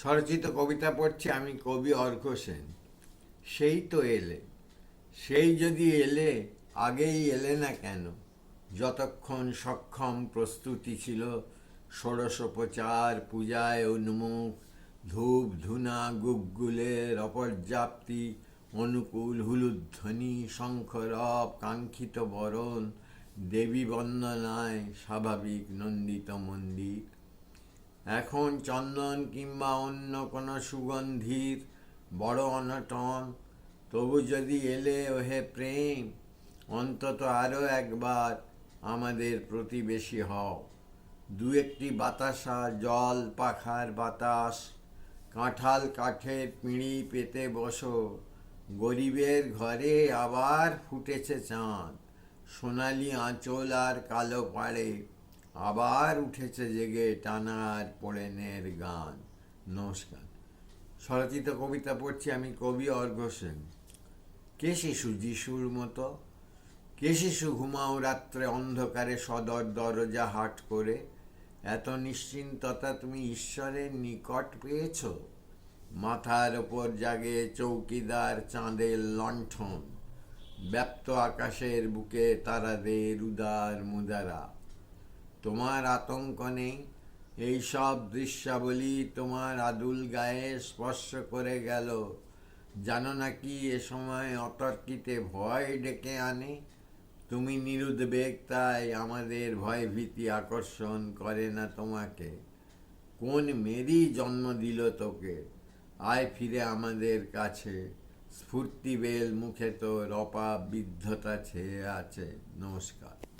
স্বরচিত কবিতা পড়ছি আমি কবি অর্ঘ সেন। সেই তো এলে, সেই যদি এলে, আগেই এলে না কেন? যতক্ষণ সক্ষম প্রস্তুতি ছিল ষোড়শোপচার পূজায় উন্মুখ, ধূপ, ধুনা, গুগ্গুলের অপর্যাপ্তি, অনুকূল হুলুধ্বনি শঙ্খরব কাঙ্ক্ষিত বরণ, দেবী বন্দনায় স্বাভাবিক নন্দিত মন্দির। এখন চন্দন কিংবা অন্য কোনো সুগন্ধির বড় অনটন, তবু যদি এলে ওহে প্রেম, অন্তত আরও একবার আমাদের প্রতিবেশী হও। দু একটি বাতাসা, জল, পাখার বাতাস, কাঁঠাল, কাঠের পিঁড়ি পেতে বসো। গরিবের ঘরে আবার ফুটেছে চাঁদ, সোনালি আঁচল আর কালো পাড়ে। আবার উঠেছে জেগে টানার পোড়েনের গান। নমস্কার। স্বরচিত কবিতা পড়ছি আমি কবি অর্ঘ সেন। কে শিশু যিশুর মতো? কে শিশু ঘুমাও রাত্রে অন্ধকারে সদর দরজা হাট করে? এত নিশ্চিন্ততা তুমি ঈশ্বরের নিকট পেয়েছ? মাথার ওপর জাগে চৌকিদার চাঁদের লণ্ঠন। ব্যপ্ত আকাশের বুকে তারাদের উদার মুদারা। তোমার আতঙ্ক নেই। এই সব দৃশ্যাবলী তোমার আদুল গায়ে স্পর্শ করে গেল। জানো নাকি এ সময় অতর্কিতে ভয় ডেকে আনে? তুমি নিরুদ্বেগ, তাই আমাদের ভয় ভীতি আকর্ষণ করে না তোমাকে। কোন মেরি জন্ম দিল তোকে? আয় ফিরে আমাদের কাছে। স্ফূর্তিবেল মুখে তোর অপাবিদ্ধতা ছেয়ে আছে। নমস্কার।